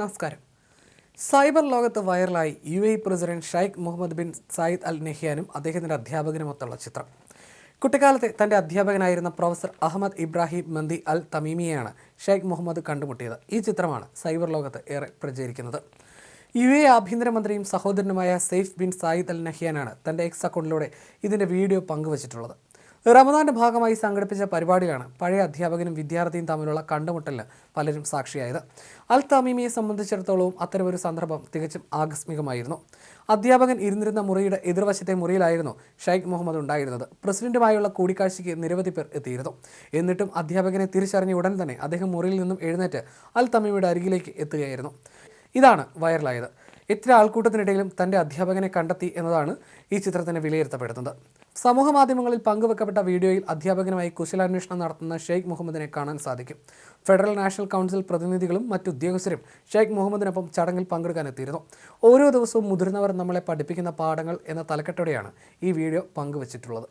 നമസ്കാരം. സൈബർ ലോകത്ത് വൈറലായി U A president Sheikh Mohammed bin Zayed Al നെഹ്യാനും അദ്ദേഹത്തിന്റെ അധ്യാപകനുമൊത്തുള്ള ചിത്രം. കുട്ടിക്കാലത്തെ തന്റെ അധ്യാപകനായിരുന്ന professor Ahmed Ibrahim Mandi Al തമീമിയെയാണ് Sheikh Muhammad കണ്ടുമുട്ടിയത്. ഈ ചിത്രമാണ് സൈബർ ലോകത്ത് ഏറെ പ്രചരിക്കുന്നത്. യു എ ആഭ്യന്തരമന്ത്രിയും സഹോദരനുമായ സെയ്ഫ് ബിൻ സായിദ് അൽ നഹിയാനാണ് തന്റെ എക്സ് അക്കൗണ്ടിലൂടെ ഇതിന്റെ വീഡിയോ പങ്കുവച്ചിട്ടുള്ളത്. റമദാന്റെ ഭാഗമായി സംഘടിപ്പിച്ച പരിപാടിയാണ് പഴയ അധ്യാപകനും വിദ്യാർത്ഥിയും തമ്മിലുള്ള കണ്ടുമുട്ടൽ പലരും സാക്ഷിയായത്. അൽ തമീമിയെ സംബന്ധിച്ചിടത്തോളവും അത്തരമൊരു സന്ദർഭം തികച്ചും ആകസ്മികമായിരുന്നു. അധ്യാപകൻ ഇരുന്നിരുന്ന മുറിയുടെ എതിർവശത്തെ മുറിയിലായിരുന്നു ഷെയ്ഖ് മുഹമ്മദ് ഉണ്ടായിരുന്നത്. പ്രസിഡന്റുമായുള്ള കൂടിക്കാഴ്ചയ്ക്ക് നിരവധി പേർ എത്തിയിരുന്നു. എന്നിട്ടും അധ്യാപകനെ തിരിച്ചറിഞ്ഞ ഉടൻ തന്നെ അദ്ദേഹം മുറിയിൽ നിന്നും എഴുന്നേറ്റ് അൽ തമീമിയുടെ അരികിലേക്ക് എത്തുകയായിരുന്നു. ഇതാണ് വൈറലായത്. ഇത്ര ആൾക്കൂട്ടത്തിനിടയിലും തന്റെ അധ്യാപകനെ കണ്ടെത്തി എന്നതാണ് ഈ ചിത്രത്തിന് വിലയിരുത്തപ്പെടുന്നത്. സമൂഹ മാധ്യമങ്ങളിൽ പങ്കുവെക്കപ്പെട്ട വീഡിയോയിൽ അധ്യാപകനുമായി കുശലാന്വേഷണം നടത്തുന്ന ഷെയ്ഖ് മുഹമ്മദിനെ കാണാൻ സാധിക്കും. ഫെഡറൽ നാഷണൽ കൗൺസിൽ പ്രതിനിധികളും മറ്റുദ്യോഗസ്ഥരും ഷെയ്ഖ് മുഹമ്മദിനൊപ്പം ചടങ്ങിൽ പങ്കെടുക്കാനെത്തിയിരുന്നു ഓരോ ദിവസവും മുതിർന്നവർ നമ്മളെ പഠിപ്പിക്കുന്ന പാഠങ്ങൾ എന്ന തലക്കെട്ടോടെയാണ് ഈ വീഡിയോ പങ്കുവച്ചിട്ടുള്ളത്.